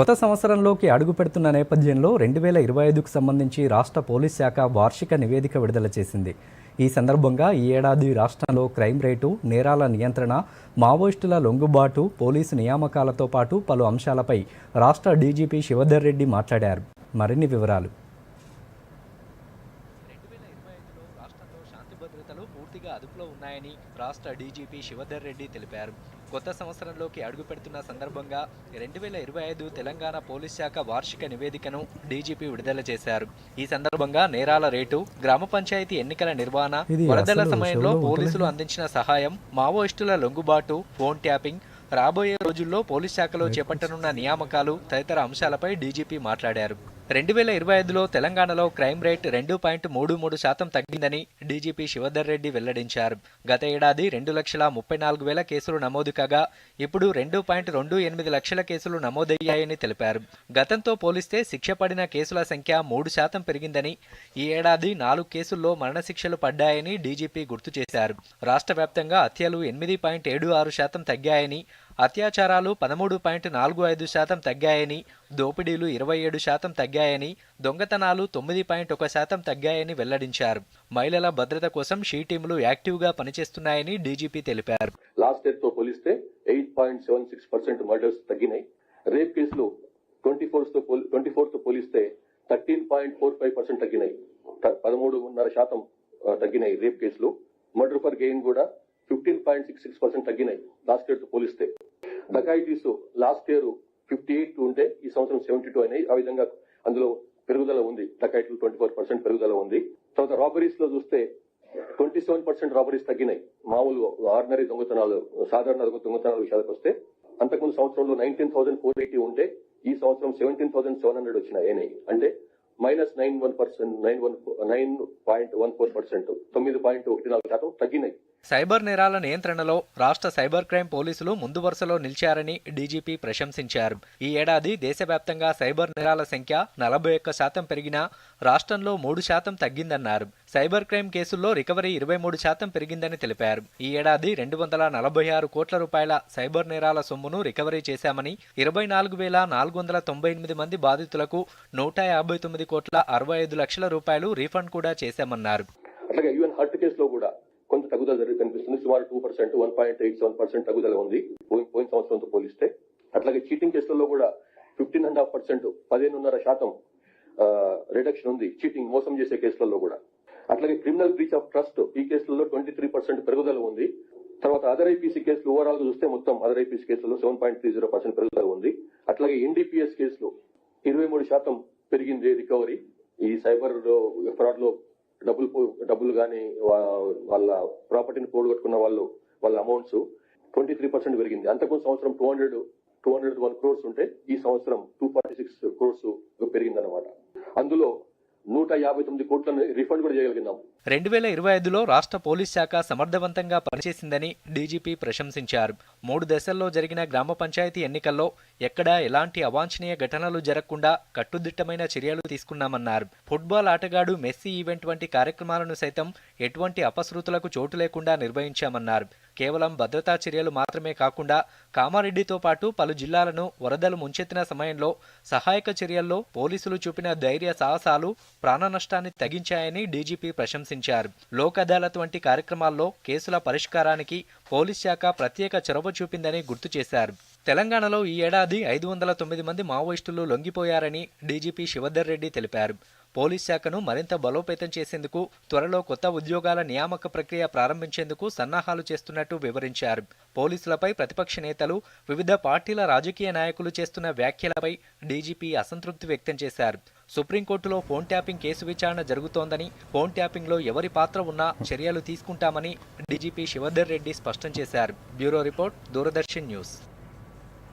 కొత్త సంవత్సరంలోకి అడుగు పెడుతున్న నేపథ్యంలో రెండు వేల ఇరవై ఐదుకు సంబంధించి రాష్ట్ర పోలీస్ శాఖ వార్షిక నివేదిక విడుదల చేసింది. ఈ సందర్భంగా ఈ ఏడాది రాష్ట్రంలో క్రైమ్ రేటు నేరాల నియంత్రణ మావోయిస్టుల లొంగుబాటు పోలీసు నియామకాలతో పాటు పలు అంశాలపై రాష్ట్ర డీజీపీ శివధర్ రెడ్డి మాట్లాడారు. మరిన్ని వివరాలు రెండు వేల ఇరవై ఐదులో రాష్ట్రంలో శాంతి భద్రతలు పూర్తిగా ఉన్నాయని రాష్ట్ర డీజీపీ శివధర్ రెడ్డి తెలిపారు. కొత్త సంవత్సరంలోకి అడుగు పెడుతున్న సందర్భంగా రెండు వేల ఇరవై ఐదు తెలంగాణ పోలీస్ శాఖ వార్షిక నివేదికను డీజీపీ విడుదల చేశారు. ఈ సందర్భంగా నేరాల రేటు గ్రామ పంచాయతీ ఎన్నికల నిర్వహణ వరదల సమయంలో పోలీసులు అందించిన సహాయం మావోయిస్టుల లొంగుబాటు ఫోన్ ట్యాపింగ్ రాబోయే రోజుల్లో పోలీస్ శాఖలో చేపట్టనున్న నియామకాలు తదితర అంశాలపై డీజీపీ మాట్లాడారు. రెండు వేల ఇరవై ఐదులో తెలంగాణలో క్రైమ్ రేట్ రెండు పాయింట్ మూడు మూడు శాతం తగ్గిందని డీజీపీ శివధర్ రెడ్డి వెల్లడించారు. గత ఏడాది రెండు లక్షల ముప్పై నాలుగు వేల కేసులు నమోదు కాగా ఇప్పుడు రెండు పాయింట్ రెండు ఎనిమిది లక్షల కేసులు నమోదయ్యాయని తెలిపారు. గతంతో పోలిస్తే శిక్ష పడిన కేసుల సంఖ్య మూడు శాతం పెరిగిందని ఈ ఏడాది నాలుగు కేసుల్లో మరణశిక్షలు పడ్డాయని డీజీపీ గుర్తు చేశారు. రాష్ట్ర వ్యాప్తంగా హత్యలు ఎనిమిది పాయింట్ ఏడు ఆరు శాతం తగ్గాయని అత్యాచారాలు పదమూడు పాయింట్ నాలుగు ఐదు శాతం తగ్గాయని దోపిడీలు ఇరవై ఏడు శాతం తగ్గాయని దొంగతనాలు తొమ్మిది పాయింట్ ఒక శాతం తగ్గాయని వెల్లడించారు. మహిళల భద్రత కోసం షీ టీంలు యాక్టివ్గా పనిచేస్తున్నాయని డీజీపీ తెలిపారు. లాస్ట్ ఇయర్తో పోలిస్తే eight point seven six percent murders తగ్గినాయి. రేప్ కేసులు ట్వంటీ ఫోర్తో ట్వంటీ ఫోర్తో పోలిస్తే thirteen point four five percent తగ్గినాయి. పదమూడున్నర శాతం తగ్గినాయి రేప్ కేసులు. మర్డర్ ఫర్ గెయిన్ కూడా fifteen point six six percent తగ్గినాయి లాస్ట్ ఇయర్తో పోలిస్తే. Dacoities last year fifty eight ఉంటే ఈ సంవత్సరం సెవెంటీ టూ అయినాయి. ఆ విధంగా అందులో పెరుగుదల ఉంది. డకాయిట్లు ట్వంటీ ఫోర్ పర్సెంట్ పెరుగుదల ఉంది. తర్వాత రాబరీస్లో చూస్తే ట్వంటీ సెవెన్ పర్సెంట్ రాబరీస్ తగ్గినాయి. మామూలు ఆర్డినరీ దొంగతనాలు సాధారణ దొంగతనాల విషయాలకు వస్తే అంతకుముందు సంవత్సరంలో నైన్టీన్ థౌసండ్ ఫోర్ ఎయిటీ ఉంటే ఈ సంవత్సరం సెవెంటీన్ థౌసండ్ సెవెన్ హండ్రెడ్ వచ్చినాయి. అంటే minus nine one percent nine one nine point one four percent తొమ్మిది పాయింట్ ఒకటి నాలుగు శాతం తగ్గినాయి. సైబర్ నేరాల నియంత్రణలో రాష్ట్ర సైబర్ క్రైమ్ పోలీసులు ముందు వరుసలో నిలిచారని డీజీపీ ప్రశంసించారు. ఈ ఏడాది దేశవ్యాప్తంగా సైబర్ నేరాల సంఖ్య నలభై ఒక్క శాతం పెరిగినా రాష్ట్రంలో మూడు శాతం తగ్గిందన్నారు. సైబర్ క్రైమ్ కేసుల్లో రికవరీ ఇరవై మూడు శాతం పెరిగిందని తెలిపారు. ఈ ఏడాది రెండు వందల నలభై ఆరు కోట్ల రూపాయల సైబర్ నేరాల సొమ్మును రికవరీ చేశామని ఇరవై నాలుగు వేల నాలుగు వందల తొంభై ఎనిమిది మంది బాధితులకు నూట యాభై తొమ్మిది కోట్ల అరవై ఐదు లక్షల రూపాయలు రీఫండ్ కూడా చేశామన్నారు. అట్లాగే ఈవెన్ హర్ట్ కేసులో కూడా కొంత తగ్గుదల జరిగి కనిపిస్తుంది. సుమారు two percent one point eight seven percent తగ్గుదల ఉంది. పోయిన సంవత్సరంతో పోలిస్తే. అట్లాగే చీటింగ్ కేసులలో కూడా ఫిఫ్టీన్ అండ్ హాఫ్ పర్సెంట్ పదిహేనున్నర శాతం రిడక్షన్ ఉంది. చీటింగ్ మోసం చేసే కేసులలో కూడా. అట్లాగే క్రిమినల్ బ్రీచ్ ఆఫ్ ట్రస్ట్ ఈ కేసులలో ట్వంటీ త్రీ పర్సెంట్ పెరుగుదల ఉంది. తర్వాత అదర్ ఐపీసీ కేసులు ఓవరాల్గా చూస్తే మొత్తం అదర్ ఐపీసీ కేసులలో seven point three zero percent పెరుగుదల ఉంది. అట్లాగే ఎన్డీపీఎస్ కేసులు ఇరవై మూడు శాతం పెరిగింది రికవరీ ఈ సైబర్ ఫ్రాడ్లో డబ్బులు డబ్బులు కానీ వాళ్ళ ప్రాపర్టీని పోగొట్టుకున్న వాళ్ళు వాళ్ళ అమౌంట్స్ ట్వంటీ త్రీ పర్సెంట్ పెరిగింది. అంతకుముందు సంవత్సరం two hundred two hundred one crores ఉంటే ఈ సంవత్సరం టూ ఫార్టీ సిక్స్ క్రోర్స్ పెరిగిందన్నమాట. అందులో నూట యాభై తొమ్మిది కోట్లను రిఫండ్ కూడా చేయగలిగినాం. రెండు వేల ఇరవై ఐదులో రాష్ట్ర పోలీస్ శాఖ సమర్థవంతంగా పనిచేసిందని డీజీపీ ప్రశంసించారు. మూడు దశల్లో జరిగిన గ్రామ పంచాయతీ ఎన్నికల్లో ఎక్కడా ఎలాంటి అవాంఛనీయ ఘటనలు జరగకుండా కట్టుదిట్టమైన చర్యలు తీసుకున్నామన్నారు. ఫుట్బాల్ ఆటగాడు మెస్సీ ఈవెంట్ వంటి కార్యక్రమాలను సైతం ఎటువంటి అపశృతులకు చోటు లేకుండా నిర్వహించామన్నారు. కేవలం భద్రతా చర్యలు మాత్రమే కాకుండా కామారెడ్డితో పాటు పలు జిల్లాలను వరదలు ముంచెత్తిన సమయంలో సహాయక చర్యల్లో పోలీసులు చూపిన ధైర్య సాహసాలు ప్రాణ నష్టాన్ని తగ్గించాయని డీజీపీ ప్రశంసించారు. లోక్ అదాలత్ వంటి కార్యక్రమాల్లో కేసుల పరిష్కారానికి పోలీస్ శాఖ ప్రత్యేక చొరవ చూపిందని గుర్తు చేశారు. తెలంగాణలో ఈ ఏడాది ఐదు వందల తొమ్మిది మంది మావోయిస్టులు లొంగిపోయారని డీజీపీ శివధర్ రెడ్డి తెలిపారు. పోలీస్ శాఖను మరింత బలోపేతం చేసేందుకు త్వరలో కొత్త ఉద్యోగాల నియామక ప్రక్రియ ప్రారంభించేందుకు సన్నాహాలు చేస్తున్నట్టు వివరించారు. పోలీసులపై ప్రతిపక్ష నేతలు వివిధ పార్టీల రాజకీయ నాయకులు చేస్తున్న వ్యాఖ్యలపై డీజీపీ అసంతృప్తి వ్యక్తం చేశారు. సుప్రీంకోర్టులో ఫోన్ ట్యాపింగ్ కేసు విచారణ జరుగుతోందని ఫోన్ ట్యాపింగ్లో ఎవరి పాత్ర ఉన్నా చర్యలు తీసుకుంటామని డీజీపీ శివధర్ రెడ్డి స్పష్టం చేశారు. Bureau report Doordarshan news.